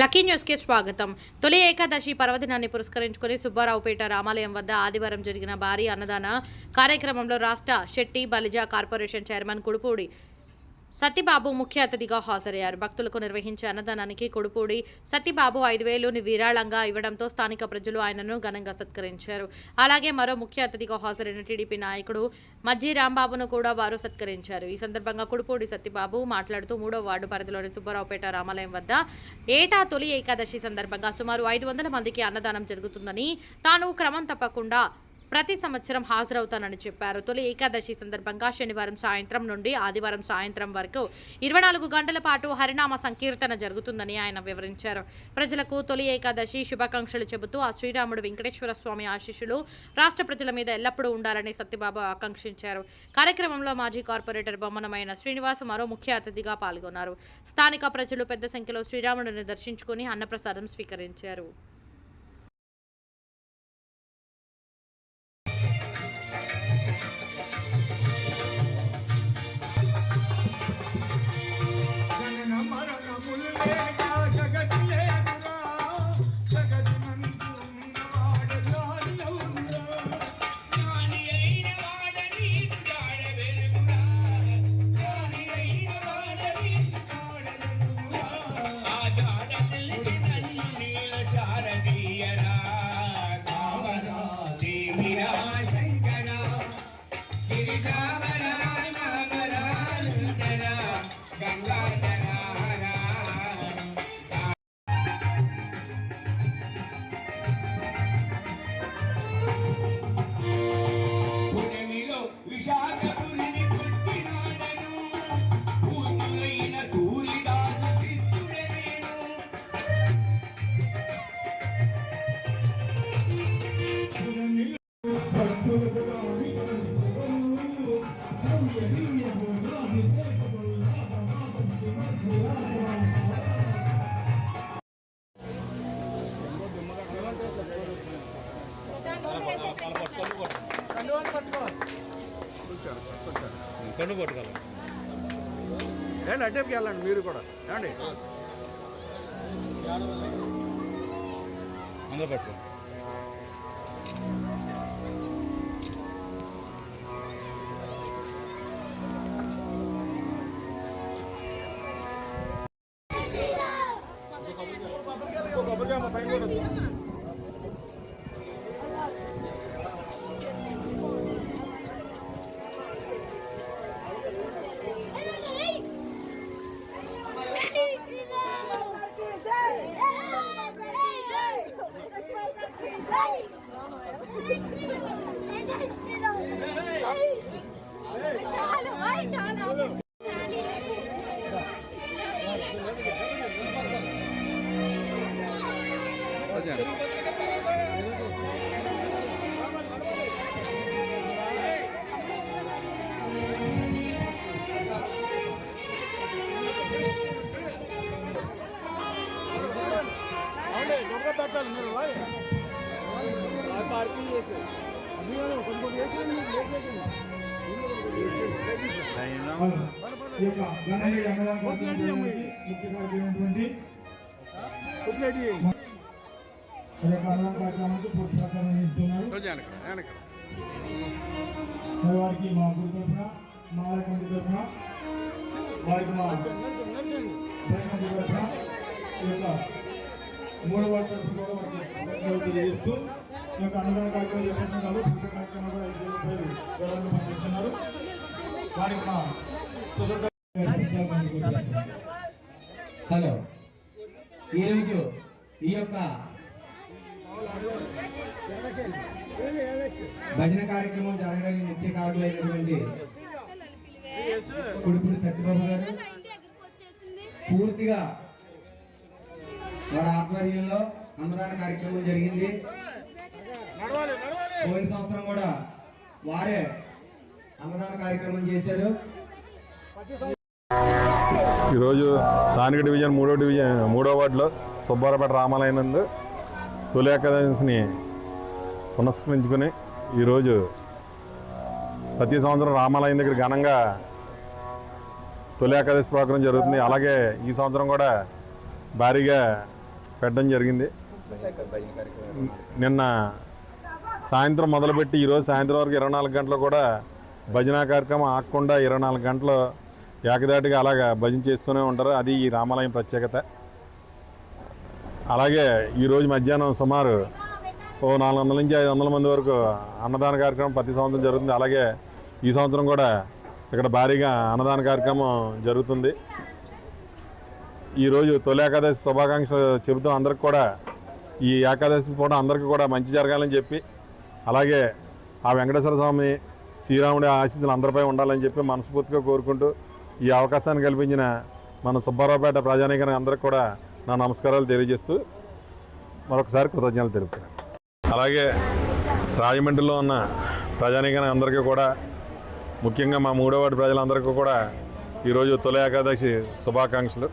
Lucky న్యూస్కి స్వాగతం. తొలి ఏకాదశి పర్వదినాన్ని పురస్కరించుకుని సుబ్బారావుపేట రామాలయం వద్ద ఆదివారం జరిగిన భారీ అన్నదాన కార్యక్రమంలో రాష్ట్ర శెట్టి బలిజా కార్పొరేషన్ చైర్మన్ కుడుపూడి సత్యబాబు ముఖ్య అతిథిగా హాజరయ్యారు. భక్తులకు నిర్వహించే అన్నదానానికి కొడుపూడి సత్యబాబు ఐదు వేలు విరాళంగా ఇవ్వడంతో స్థానిక ప్రజలు ఆయనను ఘనంగా సత్కరించారు. అలాగే మరో ముఖ్య అతిథిగా హాజరైన టీడీపీ నాయకుడు మజ్జి రాంబాబును కూడా వారు సత్కరించారు. ఈ సందర్భంగా కుడుపూడి సత్యబాబు మాట్లాడుతూ మూడో వార్డు పరిధిలోని సుబ్బారావుపేట రామాలయం వద్ద ఏటా తొలి ఏకాదశి సందర్భంగా సుమారు ఐదు వందల మందికి అన్నదానం జరుగుతుందని తాను క్రమం తప్పకుండా ప్రతి సంవత్సరం హాజరవుతానని చెప్పారు. తొలి ఏకాదశి సందర్భంగా శనివారం సాయంత్రం నుండి ఆదివారం సాయంత్రం వరకు ఇరవై నాలుగు గంటల పాటు హరినామ సంకీర్తన జరుగుతుందని ఆయన వివరించారు. ప్రజలకు తొలి ఏకాదశి శుభాకాంక్షలు చెబుతూ ఆ శ్రీరాముడు వెంకటేశ్వర స్వామి ఆశీస్సులు రాష్ట్ర ప్రజల మీద ఎల్లప్పుడూ ఉండాలని సత్యబాబు ఆకాంక్షించారు. కార్యక్రమంలో మాజీ కార్పొరేటర్ బొమ్మనమైన శ్రీనివాస్ మరో ముఖ్య అతిథిగా పాల్గొన్నారు. స్థానిక ప్రజలు పెద్ద సంఖ్యలో శ్రీరాముడిని దర్శించుకుని అన్నప్రసాదం స్వీకరించారు. కన్ను పట్టుకోవాలి ఏండి అడ్డేపుకి వెళ్ళండి మీరు కూడా. ఏమండి అందరూ పట్టుకో. చాలా చాలా వెనక మరి వారికి మా గురు తరఫున మా కమిటీ తరఫున వారికి మా సైనికుల తరఫున ఈ యొక్క మూడవ తరఫున కూడా వారికి తెలియజేస్తూ ఈ యొక్క అన్నదాన కార్యక్రమం చేస్తున్నారు పూర్తి కార్యక్రమం కూడా ఐదు వేల రూపాయలు వివరాలను పంపిస్తున్నారు వారికి మా హలో. ఈరోజు ఈ యొక్క భజన కార్యక్రమం జరగడానికి ముఖ్య కారణమైనటువంటి కుడుపుడి సత్యబాబు గారు. పూర్తిగా వారి ఆధ్వర్యంలో అన్నదాన కార్యక్రమం జరిగింది. పోయిన సంవత్సరం కూడా వారే అన్నదాన కార్యక్రమం చేశారు. ఈరోజు స్థానిక డివిజన్ మూడో డివిజన్ మూడో వార్డులో సుబ్బారపేట రామాలయం నందు తొలి ఏకాదశిని పునస్కరించుకుని ఈరోజు ప్రతి సంవత్సరం రామాలయం దగ్గర ఘనంగా తొలి ఏకాదశి ప్రోగ్రాం జరుగుతుంది. అలాగే ఈ సంవత్సరం కూడా భారీగా పెట్టడం జరిగింది. నిన్న సాయంత్రం మొదలుపెట్టి ఈరోజు సాయంత్రం వరకు ఇరవై నాలుగు గంటలు కూడా భజన కార్యక్రమం ఆగకుండా ఇరవై నాలుగు గంటలు ఏకదాటిగా అలాగా భజన చేస్తూనే ఉంటారు. అది ఈ రామాలయం ప్రత్యేకత. అలాగే ఈరోజు మధ్యాహ్నం సుమారు ఓ నాలుగు వందల నుంచి ఐదు వందల మంది వరకు అన్నదాన కార్యక్రమం ప్రతి సంవత్సరం జరుగుతుంది. అలాగే ఈ సంవత్సరం కూడా ఇక్కడ భారీగా అన్నదాన కార్యక్రమం జరుగుతుంది. ఈరోజు తొలి ఏకాదశి శుభాకాంక్షలు చెబుతూ అందరికి కూడా ఈ ఏకాదశి పూట అందరికీ కూడా మంచి జరగాలని చెప్పి అలాగే ఆ వెంకటేశ్వర స్వామి శ్రీరాముడి ఆశీస్సులు అందరిపై ఉండాలని చెప్పి మనస్ఫూర్తిగా కోరుకుంటూ ఈ అవకాశాన్ని కల్పించిన మన సుబ్బారావుపేట ప్రజానీకరణ అందరికి కూడా నా నమస్కారాలు తెలియజేస్తూ మరొకసారి కృతజ్ఞతలు తెలుపుతున్నాను. అలాగే రాజమండ్రిలో ఉన్న ప్రజానీకరణ అందరికీ కూడా ముఖ్యంగా మా మూడో ప్రజలందరికీ కూడా ఈరోజు తొలి ఏకాదశి శుభాకాంక్షలు.